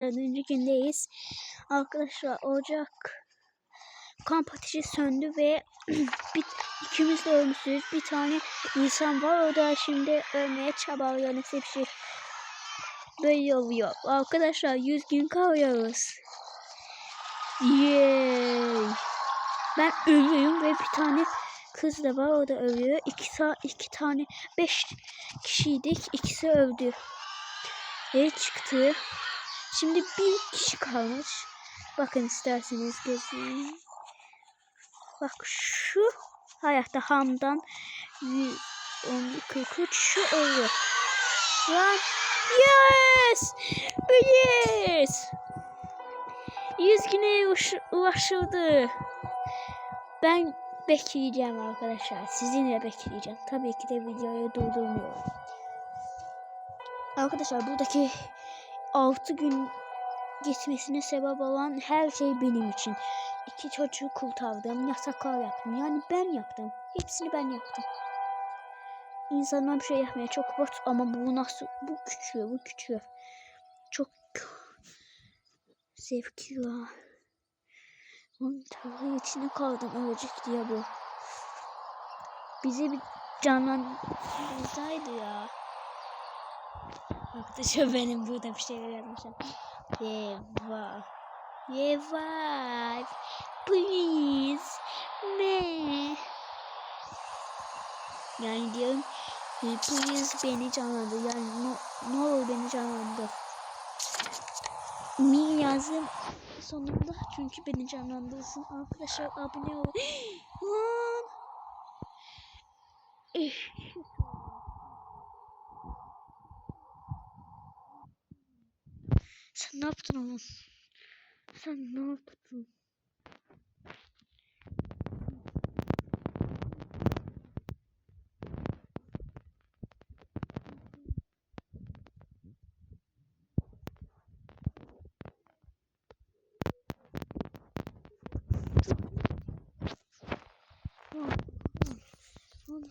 dördüncü gündeyiz. Arkadaşlar ocak kamp ateşi söndü ve bir, ikimiz de ölmüşüz. Bir tane insan var o da şimdi ölmeye çabalıyor nasıl bir şey. Böyle oluyor. Arkadaşlar 100 gün kalıyoruz. Yay. Ben ölüyorum ve bir tane kız da var o da ölüyor. İki, iki tane beş kişiydik. İkisi öldü. Ve çıktı. Şimdi bir kişi kalmış. Bakın isterseniz gözleyin. Bak şu hayatta hamdan 143 şu ölü. Lan yes! Yes! 100 güne ulaşıldı. Ben bekleyeceğim arkadaşlar. Sizinle bekleyeceğim. Tabii ki de videoyu durdurmuyorum. Arkadaşlar buradaki 6 gün geçmesine sebep olan her şey benim için. İki çocuğu kurtardım, yasaklar yaptım. Yani ben yaptım. Hepsini ben yaptım. İnsanlar bir şey yapmaya çok bot ama bu nasıl, bu küçüğü, bu küçüğü. Çok zevkli ya. Onun tarih içine kaldım ölecek diye bu. Bize bir canlandırılsaydı ya. Arkadaşlar benim burada bir şeyler yazmışım. Eva. Eva. Please. Me. Yani diyorum. "E, Please beni canlandır. Yani no, ne olur beni canlandır. Mi yazdım sonunda çünkü beni canlandırsın. Arkadaşlar abone olun. Lan. Sen ne yaptın oğlum? Sen ne yaptın?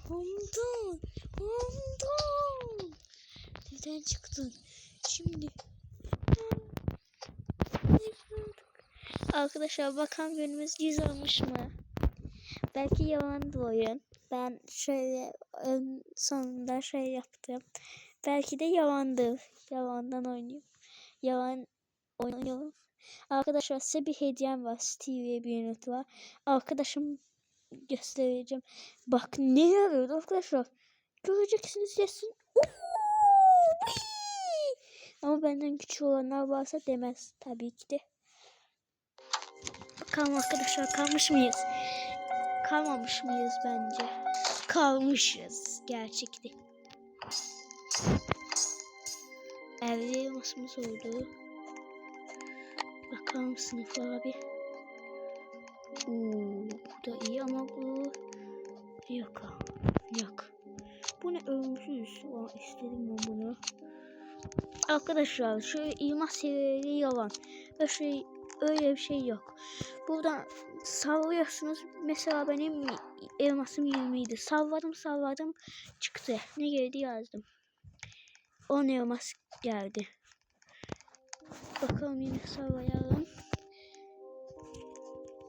Hamdan! Hamdan! Neden çıktın? Şimdi Arkadaşlar bakan günümüz 100 olmuş mu? Belki yalandı oyun. Ben şöyle ön sonunda şey yaptım. Belki de yalandı. Yalandan oynuyorum. Yalan oynuyorum. Arkadaşlar size bir hediyem var. Steve'ye bir yanıt var. Arkadaşım göstereceğim. Bak ne yarıyor arkadaşlar. Göreceksiniz yesin. Ama benden küçük olanlar varsa demez tabii ki de. Bakalım arkadaşlar kalmış mıyız? Kalmamış mıyız bence? Kalmışız gerçekten. Evde masamız oldu. Bakalım sınıf abi. Oo, bu da iyi ama bu yok. Yok. Bu ne ölümsüz. Aa, istedim ben bunu. Arkadaşlar şu ilmaz seviyeleri yalan. Ve şey öyle bir şey yok. Buradan sallıyorsunuz. Mesela benim elmasım 20 idi. Salladım salladım çıktı. Ne geldi yazdım. 10 elmas geldi. Bakalım yine sallayalım.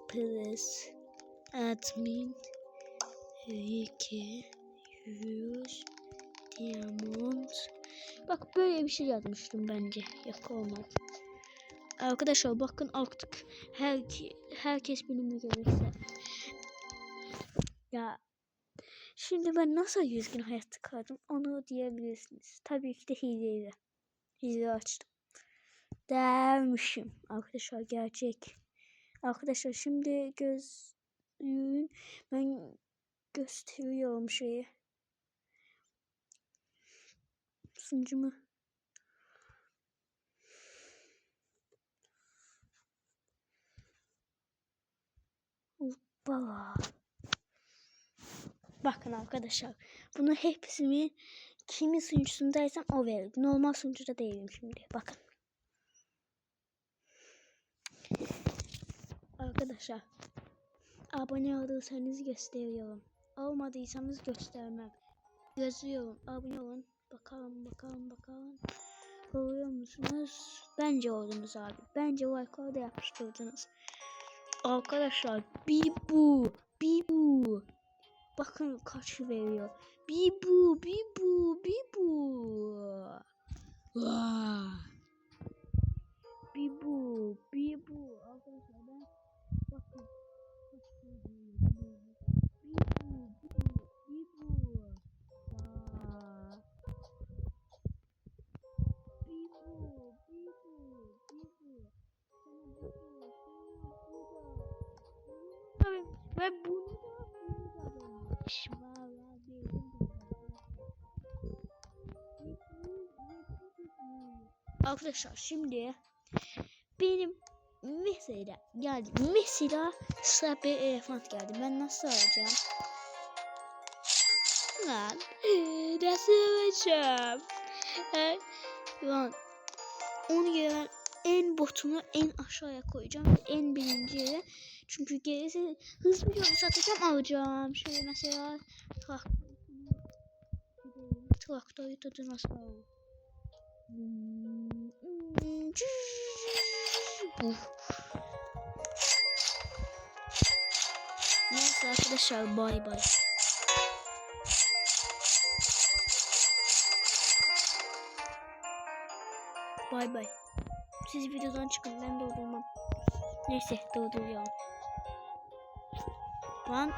Plus admin 2 100 diamond Bak böyle bir şey yazmıştım bence. Yok olmadı. Arkadaşlar bakın artık her, herkes benimle gelirse. Ya şimdi ben nasıl 100 gün hayatta kaldım onu diyebilirsiniz. Tabii ki de hileyle. Hile açtım. Dermişim. Arkadaşlar gerçek. Arkadaşlar şimdi gözlüğün ben gösteriyorum şeyi. Sunucumu. Hoppa. Bakın arkadaşlar. Bunu hepsini kimin sunucusundaysam o verir. Normal sunucuda değilim şimdi. Bakın. Arkadaşlar. Abone olursanız gösteriyorum. Olmadıysanız göstermem. Yazıyorum. Abone olun. Bakalım bakalım bakalım. Oluyor musunuz? Bence oldunuz abi. Bence like'ları da yapıştırdınız. Arkadaşlar bir bu. Bir bu. Bakın kaç veriyor. Bir bu. Bir bu. Ve bunu da Arkadaşlar şimdi benim mesela yani mesela bir elefant geldi. Ben nasıl alacağım? Lan nasıl alacağım? Ha, Lan onu ben en botunu en aşağıya koyacağım. En birinci yere. Çünkü gerisi hızlı yolu satacağım alacağım. Şöyle mesela trak traktörü tutun nasıl Neyse arkadaşlar bay bay. Bay bay. Siz videodan çıkın ben durdurmam. Neyse durduruyorum. Lan